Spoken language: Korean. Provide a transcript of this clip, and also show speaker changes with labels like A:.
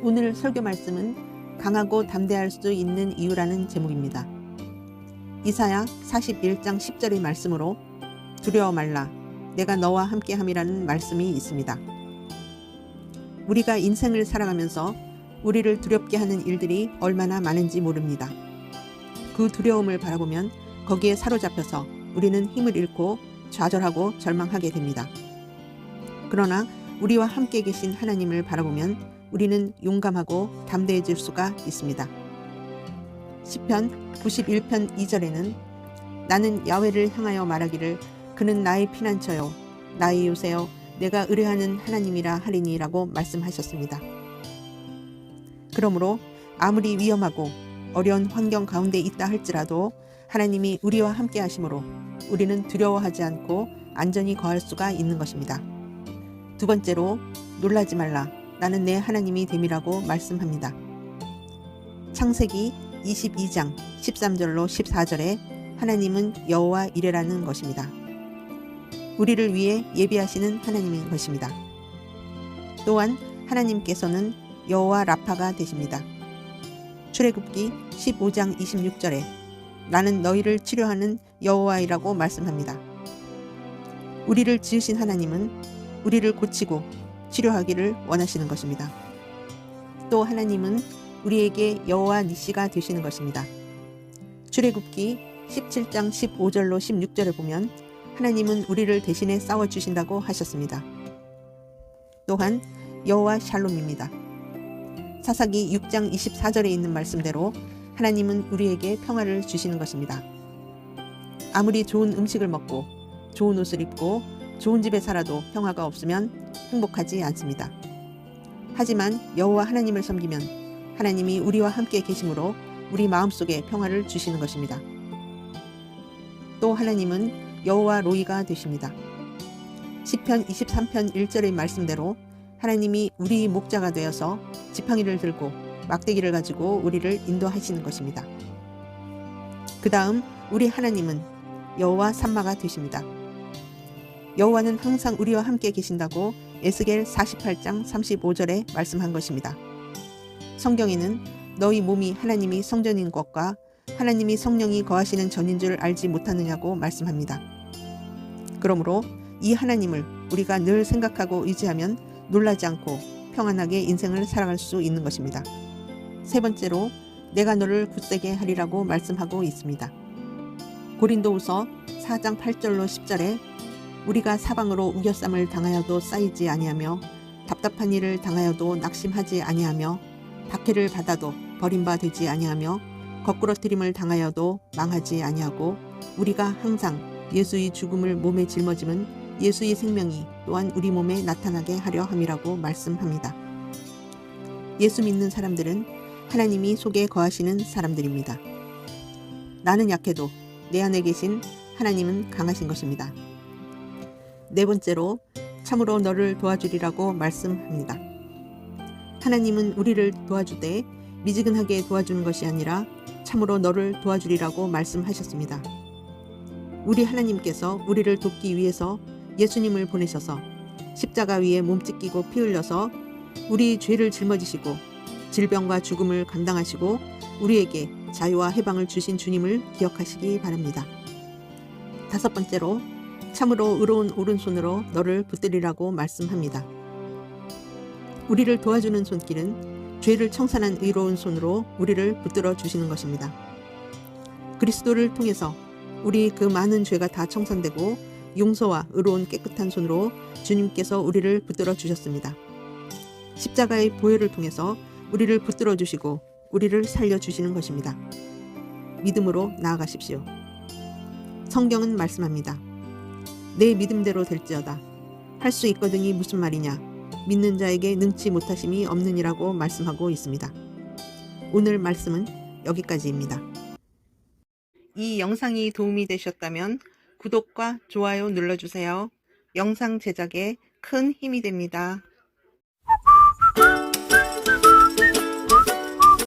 A: 오늘 설교 말씀은 강하고 담대할 수 있는 이유라는 제목입니다. 이사야 41장 10절의 말씀으로 두려워 말라 내가 너와 함께 함이라는 말씀이 있습니다. 우리가 인생을 살아가면서 우리를 두렵게 하는 일들이 얼마나 많은지 모릅니다. 그 두려움을 바라보면 거기에 사로잡혀서 우리는 힘을 잃고 좌절하고 절망하게 됩니다. 그러나 우리와 함께 계신 하나님을 바라보면 우리는 용감하고 담대해질 수가 있습니다. 시편 91편 2절에는 나는 야훼를 향하여 말하기를 그는 나의 피난처요 나의 요새요 내가 의뢰하는 하나님이라 하리니라고 말씀하셨습니다. 그러므로 아무리 위험하고 어려운 환경 가운데 있다 할지라도 하나님이 우리와 함께 하심으로 우리는 두려워하지 않고 안전히 거할 수가 있는 것입니다. 두 번째로 놀라지 말라 나는 내 하나님이 됨이라고 말씀합니다. 창세기 22장 13절로 14절에 하나님은 여호와 이레라는 것입니다. 우리를 위해 예비하시는 하나님인 것입니다. 또한 하나님께서는 여호와 라파가 되십니다. 출애굽기 15장 26절에 나는 너희를 치료하는 여호와이라고 말씀합니다. 우리를 지으신 하나님은 우리를 고치고 치료하기를 원하시는 것입니다. 또 하나님은 우리에게 여호와 니시가 되시는 것입니다. 출애굽기 17장 15절로 16절을 보면 하나님은 우리를 대신해 싸워 주신다고 하셨습니다. 또한 여호와 샬롬입니다. 사사기 6장 24절에 있는 말씀대로 하나님은 우리에게 평화를 주시는 것입니다. 아무리 좋은 음식을 먹고 좋은 옷을 입고 좋은 집에 살아도 평화가 없으면 행복하지 않습니다. 하지만 여호와 하나님을 섬기면 하나님이 우리와 함께 계심으로 우리 마음속에 평화를 주시는 것입니다. 또 하나님은 여호와 로이가 되십니다. 시편 23편 1절의 말씀대로 하나님이 우리 목자가 되어서 지팡이를 들고 막대기를 가지고 우리를 인도하시는 것입니다. 그 다음 우리 하나님은 여호와 삼마가 되십니다. 여호와는 항상 우리와 함께 계신다고 에스겔 48장 35절에 말씀한 것입니다. 성경에는 너희 몸이 하나님이 성전인 것과 하나님이 성령이 거하시는 전인 줄 알지 못하느냐고 말씀합니다. 그러므로 이 하나님을 우리가 늘 생각하고 의지하면 놀라지 않고 평안하게 인생을 살아갈 수 있는 것입니다. 세 번째로 내가 너를 굳세게 하리라고 말씀하고 있습니다. 고린도후서 4장 8절로 10절에 우리가 사방으로 우겨쌈을 당하여도 쌓이지 아니하며 답답한 일을 당하여도 낙심하지 아니하며 박해를 받아도 버림바 되지 아니하며 거꾸러뜨림을 당하여도 망하지 아니하고 우리가 항상 예수의 죽음을 몸에 짊어짐은 예수의 생명이 또한 우리 몸에 나타나게 하려 함이라고 말씀합니다. 예수 믿는 사람들은 하나님이 속에 거하시는 사람들입니다. 나는 약해도 내 안에 계신 하나님은 강하신 것입니다. 네 번째로 참으로 너를 도와주리라고 말씀합니다. 하나님은 우리를 도와주되 미지근하게 도와주는 것이 아니라 참으로 너를 도와주리라고 말씀하셨습니다. 우리 하나님께서 우리를 돕기 위해서 예수님을 보내셔서 십자가 위에 몸짓 끼고 피 흘려서 우리 죄를 짊어지시고 질병과 죽음을 감당하시고 우리에게 자유와 해방을 주신 주님을 기억하시기 바랍니다. 다섯 번째로 참으로 의로운 오른손으로 너를 붙들이라고 말씀합니다. 우리를 도와주는 손길은 죄를 청산한 의로운 손으로 우리를 붙들어 주시는 것입니다. 그리스도를 통해서 우리 그 많은 죄가 다 청산되고 용서와 의로운 깨끗한 손으로 주님께서 우리를 붙들어 주셨습니다. 십자가의 보혈을 통해서 우리를 붙들어 주시고 우리를 살려 주시는 것입니다. 믿음으로 나아가십시오. 성경은 말씀합니다. 내 믿음대로 될지어다. 할 수 있거든이 무슨 말이냐? 믿는 자에게 능치 못하심이 없느니라고 말씀하고 있습니다. 오늘 말씀은 여기까지입니다. 이 영상이 도움이 되셨다면 구독과 좋아요 눌러주세요. 영상 제작에 큰 힘이 됩니다.